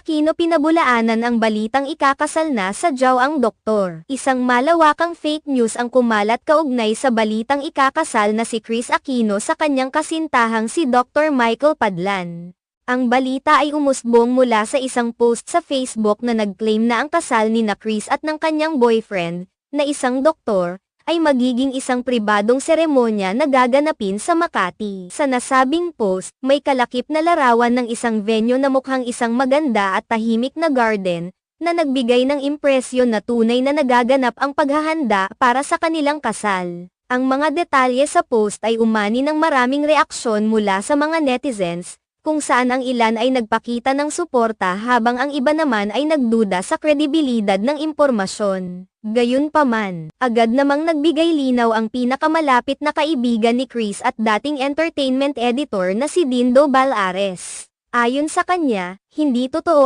Aquino pinabulaanan ang balitang ikakasal na sa Jaw ang doktor. Isang malawakang fake news ang kumalat kaugnay sa balitang ikakasal na si Chris Aquino sa kanyang kasintahang si Dr. Michael Padlan. Ang balita ay umusbong mula sa isang post sa Facebook na nag-claim na ang kasal ni na Chris at ng kanyang boyfriend, na isang doktor, ay magiging isang pribadong seremonya na gaganapin sa Makati. Sa nasabing post, may kalakip na larawan ng isang venue na mukhang isang maganda at tahimik na garden, na nagbigay ng impresyon na tunay na nagaganap ang paghahanda para sa kanilang kasal. Ang mga detalye sa post ay umani ng maraming reaksyon mula sa mga netizens, kung saan ang ilan ay nagpakita ng suporta habang ang iba naman ay nagduda sa kredibilidad ng impormasyon. Gayunpaman, agad namang nagbigay linaw ang pinakamalapit na kaibigan ni Chris at dating entertainment editor na si Dindo Balares. Ayon sa kanya, hindi totoo